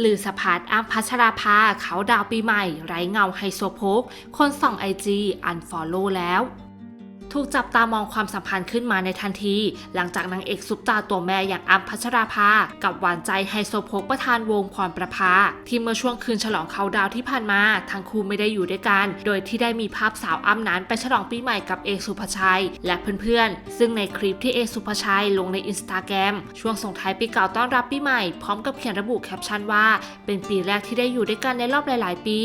หรือสะพัดอ้ำพัชราภาเขาดาวปีใหม่ ไร้เงาไฮโซโพก คนส่องไอจีอันฟอลโล่แล้ว ถูกจับตามองความสัมพันธ์ขึ้นมาในทันที หลังจากนางเอกซุปตาตัวแม่อย่างอ้ำพัชราภา กับหวานใจไฮโซโพกประธานวงพรประภา ที่เมื่อช่วงคืนฉลองเขาดาวที่ผ่านมา ทั้งคู่ไม่ได้อยู่ด้วยกัน โดยที่ได้มีภาพสาวอ้ำนั้นไปฉลองปีใหม่กับเอกสุภาชัย และเพื่อนๆ ซึ่งในคลิปที่เอกสุภาชัยลงในอินสตาแกรมช่วงส่งท้ายปีเก่าต้อนรับปีใหม่ พร้อมกับเขียนระบุแคปชั่นว่า เป็นปีแรกที่ได้อยู่ด้วยกันในรอบหลาย ๆ ปี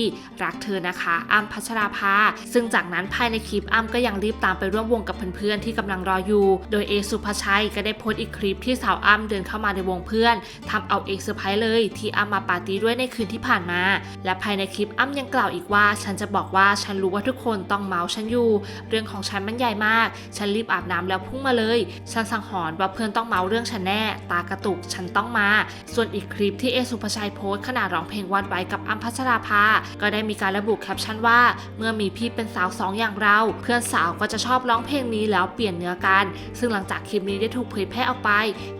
รักเธอนะคะอ้ำพัชราภา ซึ่งจากนั้นภายในคลิปอ้ำก็ยังรีบตามไปร่วมวงกับเพื่อนๆที่กำลังรออยู่ โดยเอสุภชัยก็ได้โพสต์อีกคลิปที่สาวอ้ำเดินเข้ามาในวงเพื่อนทำเอาเอกเซอร์ไพรส์เลย ที่อ้ำมาปาร์ตี้ด้วยในคืนที่ผ่านมา และภายในคลิปอ้ำยังกล่าวอีกว่า ฉันจะบอกว่าฉันรู้ว่าทุกคนต้องเมาส์ฉันอยู่ เรื่องของฉันมันใหญ่มาก ฉันรีบอาบน้ำแล้วพุ่งมาเลย ฉันสังหรณ์ว่าเพื่อนต้องเมาเรื่องฉันแน่ ตากระตุกฉันต้องมา ส่วนอีกคลิปที่เอสุภชัยโพสต์ขณะร้องเพลงวันไว้กับอ้ำพัชราภาก็ได้มีการระบุแคปชั่นว่า เมื่อมีพี่เป็นสาวสองอย่างเรา เพื่อนสาวก็จะชอบร้องเพลงนี้แล้วเปลี่ยนเนื้อกัน ซึ่งหลังจากคลิปนี้ได้ถูกเผยแพร่ออกไป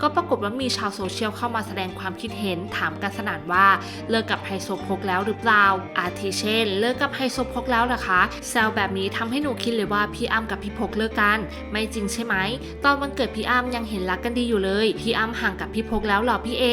ก็ปรากฏว่ามีชาวโซเชียลเข้ามาแสดงความคิดเห็นถามกันสนั่นว่าเลิกกับไฮโซโพกแล้วหรือเปล่า อาทิเช่น เลิกกับไฮโซโพกแล้วหรอคะแซวแบบนี้ทำให้หนูคิดเลยว่าพี่อ้ำกับพี่พกเลิกกัน ไม่จริงใช่ไหม ตอนวันเกิดพี่อ้ำยังเห็นรักกันดีอยู่เลย พี่อ้ำห่างกับพี่พกแล้วหรอพี่เอ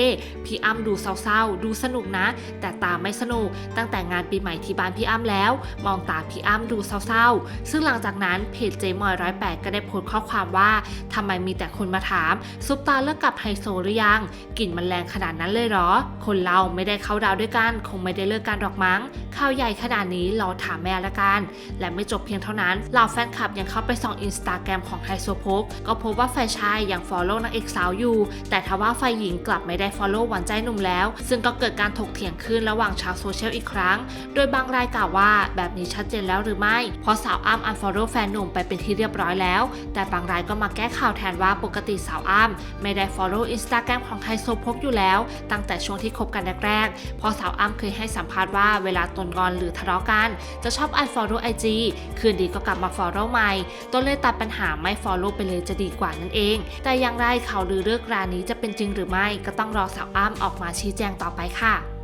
พี่อ้ำดูเศร้าๆ ดูสนุกนะ แต่ตาไม่สนุก ตั้งแต่งานปีใหม่ที่บ้านพี่อ้ำแล้ว มองตาพี่อ้ำดูเศร้าๆ ซึ่งหลังจากนั้นเพจเจมอยร้อยแปดก็ได้โพสต์ข้อความว่าทำไมมีแต่คนมาถาม ซุปตาเลิกกับไฮโซหรือยังกลิ่นมันแรงขนาดนั้นเลยเหรอ คนเราไม่ได้เข้าดาวด้วยกัน คงไม่ได้เลิกกันหรอกมั้งข่าวใหญ่ขนาดนี้รอถามแม่ละกัน และไม่จบเพียงเท่านั้นเหล่าแฟนคลับยังเข้าไปส่องอินสตาแกรมของไฮโซโพกก็พบว่าฝ่ายชายยังฟอลโล่นางเอกสาวอยู่ แต่ทว่าฝ่ายหญิงกลับไม่ได้ฟอลโล่หวานใจหนุ่มแล้ว ซึ่งก็เกิดการถกเถียงขึ้นระหว่างชาวโซเชียลอีกครั้ง โดยบางรายกล่าวว่าแบบนี้ชัดเจนแล้วหรือไม่ เพราะสาวอ้ำอันฟอลโล่แฟนหนุ่มไปเป็นที่เรียบร้อยแล้ว แต่บางรายก็มาแก้ข่าวแทนว่าปกติสาวอ้ำไม่ได้ฟอลโล่อินสตาแกรมของไฮโซโพกอยู่แล้ว ตั้งแต่ช่วงที่คบกันแรกๆพราะสาวอ้ำเคยให้สัมภาษณ์ว่าเวลาตนงอนหรือทะเลาะกัน จะชอบอันฟอลโล่ไอจีคืนดีก็กลับมาฟอลโล่ใหม่ต้นเลยตัดปัญหาไม่ฟอลโล่ไปเลยจะดีกว่านั่นเอง แต่อย่างไรข่าวลือเรื่องราวนี้จะเป็นจริงหรือไม่ก็ต้องรอสาวอ้ำออกมาชี้แจงต่อไปค่ะ